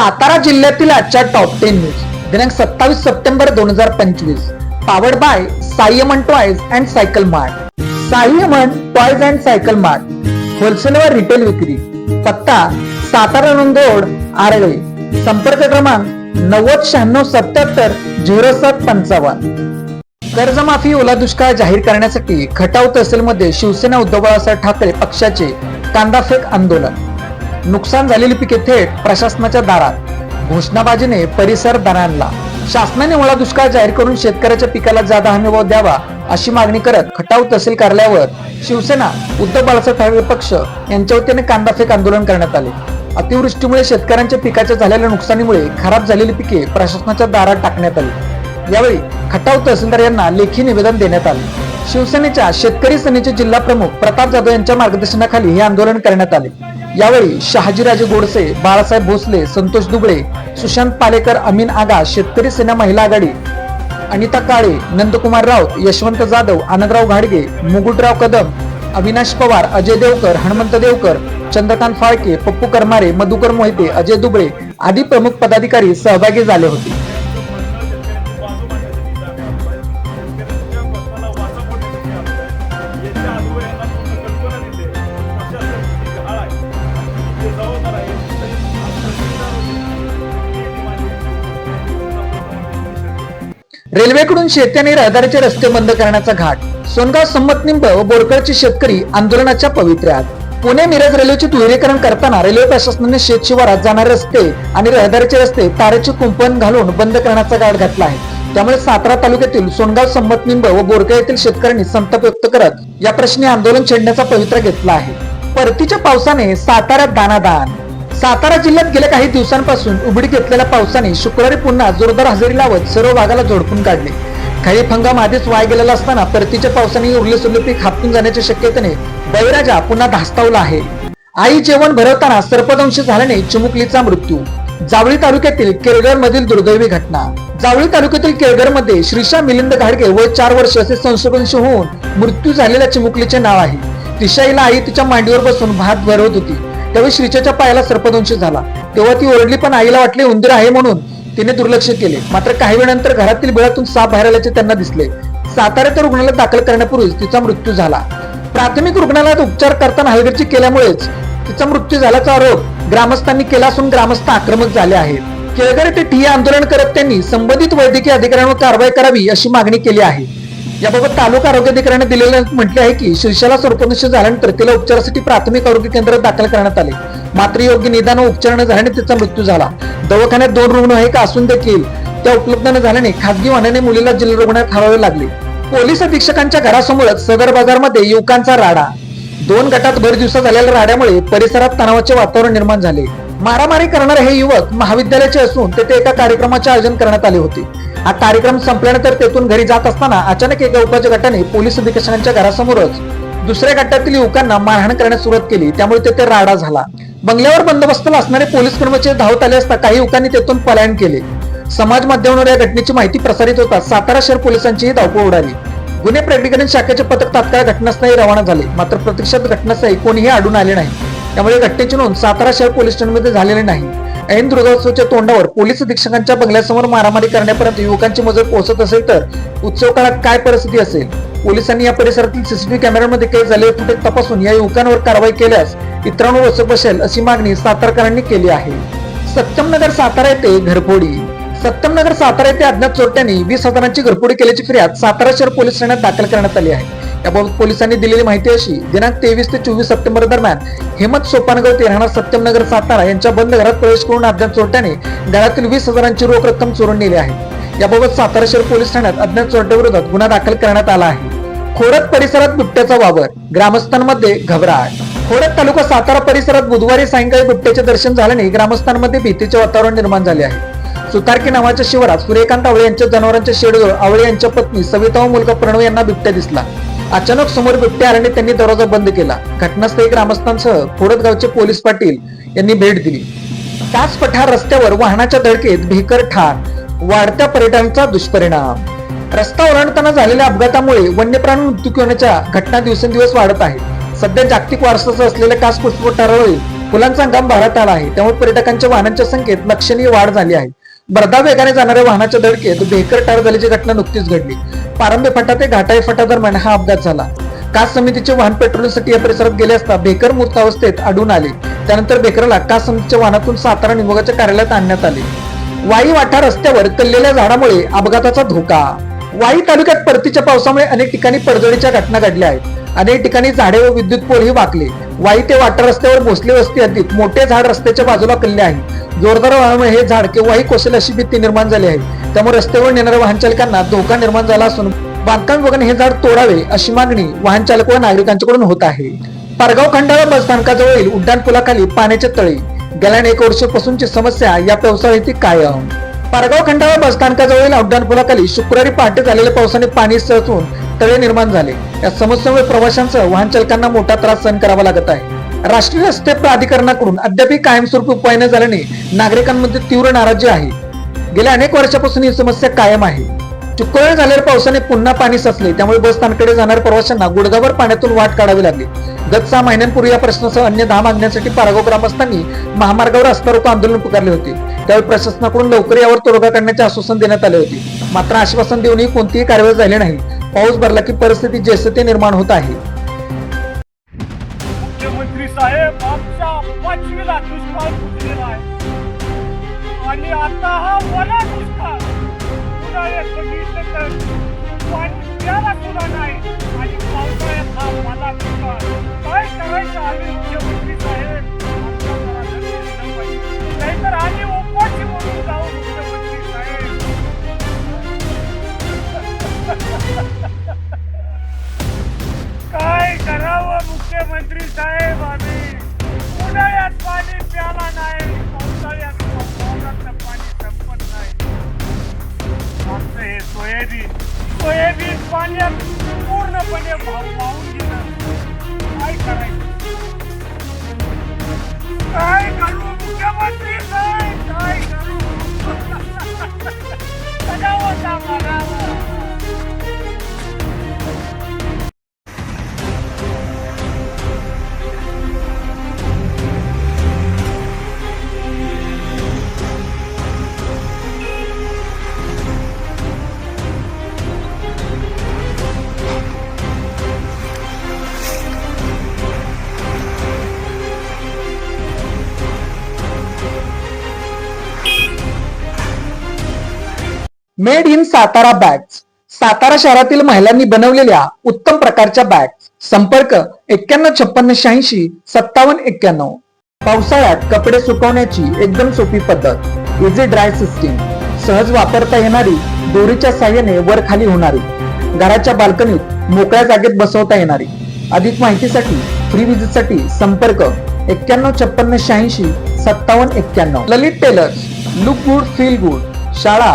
सातारा जिल्ह्यातील आजच्या top ten news दिनांक सत्तावीस सप्टेंबर दोन हजार पंचवीस. Powered by Simon toys and cycle mart Simon toys and cycle mart wholesale व रिटेल विक्री. पत्ता सातारा रोड आरळे. संपर्क क्रमांक नव्वद शहाण्णव सत्याहत्तर झिरो सात पंचावन्न. कर्जमाफी ओला दुष्काळ जाहीर करण्यासाठी खटाव तहसीलमध्ये शिवसेना उद्धव बाळासाहेब ठाकरे पक्षाचे कांदाफेक आंदोलन. नुकसान झालेली पिके थेट प्रशासनाच्या दारात. घोषणाबाजीने परिसर दणाणला. शासनाने ओळा दुष्काळ जाहीर करून शेतकऱ्याच्या पिकाला जादा हमीभाव द्यावा अशी मागणी करत खटाव तहसील कार्यालयावर शिवसेना उद्धव बाळासाहेब ठाकरे पक्ष यांच्या वतीने कांदाफेक आंदोलन करण्यात आले. अतिवृष्टीमुळे शेतकऱ्यांच्या पिकाच्या झालेल्या नुकसानीमुळे खराब झालेली पिके प्रशासनाच्या दारात टाकण्यात आली. यावेळी खटाव तहसीलदार यांना लेखी निवेदन देण्यात आले. शिवसेनेच्या शेतकरी सेनेचे जिल्हा प्रमुख प्रताप जाधव यांच्या मार्गदर्शनाखाली हे आंदोलन करण्यात आले. यावेळी शहाजीराजे गोडसे बाळासाहेब भोसले संतोष दुबळे सुशांत पालेकर अमीन आगा शेतकरी सेना महिला आघाडी अनिता काळे नंदकुमार राऊत यशवंत जाधव आनंदराव घाडगे मुकुटराव कदम अविनाश पवार अजय देवकर हनुमंत देवकर चंद्रकांत फाळके पप्पू करमारे मधुकर मोहिते अजय दुबळे आदी प्रमुख पदाधिकारी सहभागी झाले होते. रेल्वेकडून शेती आणि रहदारीचे रस्ते बंद करण्याचा घाट. सोनगाव संमतनिंब व बोरकळचे शेतकरी आंदोलनाच्या पवित्र्यात. पुणे मिरज रेल्वेचे दुहेरीकरण करताना रेल्वे प्रशासनाने शेत शिवारात जाणारे रस्ते आणि रहदारीचे रस्ते तारेचे कुंपण घालून बंद करण्याचा घाट घातला आहे. त्यामुळे सातारा तालुक्यातील सोनगाव संमतनिंब व बोरकळ येथील शेतकऱ्यांनी संताप व्यक्त करत या प्रश्नी आंदोलन छेडण्याचा पवित्रा घेतला आहे. परतीच्या पावसाने साताऱ्यात दानादान सातारा जिल्ह्यात गेल्या काही दिवसांपासून उघडी घेतलेल्या पावसाने शुक्रवारी पुन्हा जोरदार हजेरी लावत सर्व भागाला झोडपून काढले. काही हंगाम आधीच वाय गेलेला असताना परतीच्या पावसाने उरले सुरले पीक हापून जाण्याच्या शक्यतेने बळीराजा पुन्हा धास्तावला आहे. आई जेवण भरवताना सर्पदंश झाल्याने चिमुकलीचा मृत्यू. जावळी तालुक्यातील केळगर मधील दुर्दैवी घटना. जावळी तालुक्यातील केळगरमध्ये श्रीशा मिलिंद घाडगे वय चार वर्ष असे संशोधनश होऊन मृत्यू झालेल्या चिमुकलीचे नाव आहे. तिशाईला आई तिच्या मांडीवर बसून भात भरवत होती. त्यावेळी श्रीच्याच्या पायाला सर्पदंश झाला. तेव्हा ती ओरडली पण आईला वाटले उंदीर आहे म्हणून. तिने दुर्लक्ष केले. मात्र काही वेळानंतर घरातील बिळातून साप बाहेर आल्याचे त्यांना दिसले. सातारा रुग्णालयात दाखल करण्यापूर्वीच तिचा मृत्यू झाला. प्राथमिक रुग्णालयात उपचार करताना हलगर्जी केल्यामुळेच तिचा मृत्यू झाल्याचा आरोप ग्रामस्थांनी केला असून ग्रामस्थ आक्रमक झाले आहेत. केळगर येथे ठिय्या आंदोलन करत त्यांनी संबंधित वैद्यकीय अधिकाऱ्यांवर कारवाई करावी अशी मागणी केली आहे. याबाबत तालुका आरोग्य अधिकाऱ्याने दिलेले म्हटले आहे की शीर्षाला सर्पदंश झाल्यानंतर तिला उपचारासाठी प्राथमिक आरोग्य केंद्रात दाखल करण्यात आले. मात्र योग्य निदान व उपचार न झाल्याने तिचा मृत्यू झाला. दवाखान्यात दोन रुग्ण का असून देखील त्या उपलब्ध न झाल्याने खासगी वाहनाने मुलीला जिल्हा रुग्णालयात हलवावे लागले. पोलीस अधीक्षकांच्या घरासमोरच सदर बाजारमध्ये युवकांचा राडा. दोन गटात भर दिवसा झालेल्या राड्यामुळे परिसरात तणावाचे वातावरण निर्माण झाले. मारामारी करणारे हे युवक महाविद्यालयाचे असून तेथे एका कार्यक्रमाचे आयोजन करण्यात आले होते. हा कार्यक्रम संपल्यानंतर तेथून घरी जात असताना अचानक एका युवकाच्या गटाने पोलीस अधीक्षकांच्या घरासमोरच दुसऱ्या गटातील युवकांना मारहाण करण्यास सुरुवात केली. त्यामुळे तेथे राडा झाला. बंगल्यावर बंदोबस्ताला असणारे पोलीस कर्मचारी धावत आले असता काही युवकांनी तेथून पलायन केले. समाज माध्यमांवर या घटनेची माहिती प्रसारित होता सातारा शहर पोलिसांचीही धावपळ उडाली. गुन्हे प्राधिकरण शाखेचे पथक तात्काळ घटनास्थळी रवाना झाले. मात्र प्रत्यक्षात घटनास्थळी कोणीही आढळून आले नाही. त्यामुळे घटनेची नोंद सातारा शहर पोलीस स्टेशनमध्ये झालेली नाही. ऐन दुर्गोत्सवाच्या तोंडावर पोलीस अधीक्षकांच्या बंगल्यासमोर मारामारी करण्यापर्यंत युवकांची मजल पोहोचत असेल तर उत्सव काळात काय परिस्थिती असेल? पोलिसांनी या परिसरातील सीसीटीव्ही कॅमेऱ्यामध्ये काही झालेले फुटेज तपासून या युवकांवर कारवाई केल्यास इतरांवर वचक बसेल अशी मागणी सातारकरांनी केली आहे. सत्यमनगर सातारा येथे घरफोडी. सत्यमनगर सातारा येथे अज्ञात चोरट्यांनी वीस हजारांची घरफोडी केल्याची फिर्याद सातारा शहर पोलीस ठाण्यात दाखल करण्यात आली आहे. याबाबत पोलिसांनी दिलेली माहिती अशी दिनांक तेवीस ते चोवीस सप्टेंबर दरम्यान हेमंत सोपानगर ते राहणार सत्यमनगर सातारा यांच्या बंद घरात प्रवेश करून अज्ञात चोरट्याने घरातील वीस हजारांची रोख रक्कम चोरून नेली आहे. याबाबत सातारा शहर पोलीस ठाण्यात अज्ञात चोरट्याविरोधात गुन्हा दाखल करण्यात आला आहे. खोरत परिसरात बिबट्याचा वावर ग्रामस्थांमध्ये घबराट. खोरत तालुका सातारा परिसरात बुधवारी सायंकाळी बिबट्याचे दर्शन झाल्याने ग्रामस्थांमध्ये भीतीचे वातावरण निर्माण झाले आहे. सुतारकी नावाच्या शिवारात सूर्यकांत आवळे यांच्या जनावरांच्या शेडजवळ आवळे यांच्या पत्नी सविता व मुलगा प्रणव यांना बिबट्या दिसला. अचानक समोर बिबट्या आल्याने त्यांनी दरवाजा बंद केला. घटनास्थळी ग्रामस्थांसह खोडद गावचे पोलीस पाटील यांनी भेट दिली. त्याच पठार रस्त्यावर वाहनाच्या धडकेत भेकर ठार. वाढत्या पर्यटनाचा दुष्परिणाम. रस्ता ओलांडताना झालेल्या अपघातामुळे वन्यप्राणी मृत्यू होण्याच्या घटना दिवसेंदिवस वाढत आहेत. सध्या जागतिक वारसाचा असलेल्या कास पुष्प पठारावरील पुलांचा हंगाम भारत आला आहे. त्यामुळे पर्यटकांच्या वाहनांच्या संख्येत लक्षणीय वाढ झाली आहे. भरधाव वेगाने जाणाऱ्या वाहनाच्या धडकेत बेकर ठार झाल्याची घटना नुकतीच घडली. पारंबे फाटा ते घाटाई फाटा दरम्यान हा अपघात झाला. कास समितीचे वाहन पेट्रोलिंगसाठी या परिसरात गेले असता बेकर मृत आढळून आले. त्यानंतर बेकरला कास समितीच्या वाहनातून सातारा निमोगाच्या कार्यालयात आणण्यात आले. वाई वाठा रस्त्यावर कल्लेल्या झाडामुळे अपघाताचा धोका. वाई तालुक्यात परतीच्या पावसामुळे अनेक ठिकाणी पडझडीच्या घटना घडल्या आहेत. अनेक ठिकाणी झाडे व विद्युत पोलही वाकले. वाई ते वाटा रस्त्यावर भोसले वस्ती हद्दीत मोठे झाड रस्त्याच्या बाजूला कल्ले आहे जोरदार वाहनामुळे हे झाड केव्हाही कोसेल अशी भीती निर्माण झाली आहे. त्यामुळे रस्त्यावर नेणाऱ्या वाहन चालकांना धोका निर्माण झाला असून बांधकाम विभागाने हे झाड तोडावे अशी मागणी वाहन चालक व नागरिकांच्याकडून होत आहे. पारगाव खंडाळा बस स्थानकाजवळील उड्डाण पुलाखाली पाण्याचे तळे. गेल्या एक वर्षापासूनची समस्या या पावसाळ्यात कायम. पारगाव खंडाळा बस लॉकडाऊन पुलाखाली शुक्रवारी पहाटे झालेल्या पावसाने पाणी सळसून तळे निर्माण झाले. या समस्येमुळे प्रवाशांसह वाहन चालकांना मोठा त्रास सहन करावा लागत आहे. राष्ट्रीय रस्ते प्राधिकरणाकडून अद्यापही कायमस्वरूपी उपाय न झाल्याने नागरिकांमध्ये तीव्र नाराजी आहे. गेल्या अनेक वर्षापासून ही समस्या कायम आहे. शुक्रवारी झालेल्या पावसाने पुन्हा पाणी साचले. त्यामुळे बस स्थानकडे जाणाऱ्या प्रवाशांना गुडगावर पाण्यातून वाट काढावी लागली. गत सहा महिन्यांपूर्वी या प्रश्नासह अन्य धाम आणण्यासाठी पारागाव ग्रामस्थांनी महामार्गावर रस्ता रोको आंदोलन पुकारले होते. त्यावेळी प्रशासनाकडून लवकर यावर तोडगा काढण्याचे आश्वासन देण्यात आले होते. मात्र आश्वासन देऊनही कोणतीही कारवाई झाली नाही. पाऊस भरला की परिस्थिती जैसे ते निर्माण होत आहे. मुख्यमंत्री साहेब पाचवीला दुष्काळ आणि आता हा वला दुष्काळ. पावसाळ्यात बघितलं तर पाणी प्याला सुद्धा नाही. आणि पावसाळ्यात हा मला काय सोयाबीन पूर्णपणे वाहून गेलं काय करायचं काय करू? मुख्यमंत्री साहेब काय करू? सजावं सांगा made in Satara bags Satara शहरातील महिलांनी बनवलेल्या उत्तम प्रकारच्या बॅग्स संपर्क एक्क्याण्णव छप्पन्न शहाऐंशी सत्तावन्न एक्क्याण्णव. पावसाळ्यात कपडे सुकवण्याची एकदम सोपी पद्धत. इझी ड्राय सिस्टीम सहज वापरता येणारी दोरीच्या साह्याने वर खाली होणारी. घराच्या बाल्कनीत मोकळ्या जागेत बसवता येणारी. अधिक माहितीसाठी फ्री विजिटसाठी संपर्क एक्क्याण्णव छप्पन्न शहाऐंशी सत्तावन्न एक्क्याण्णव. Lalit tailors look good feel good शाळा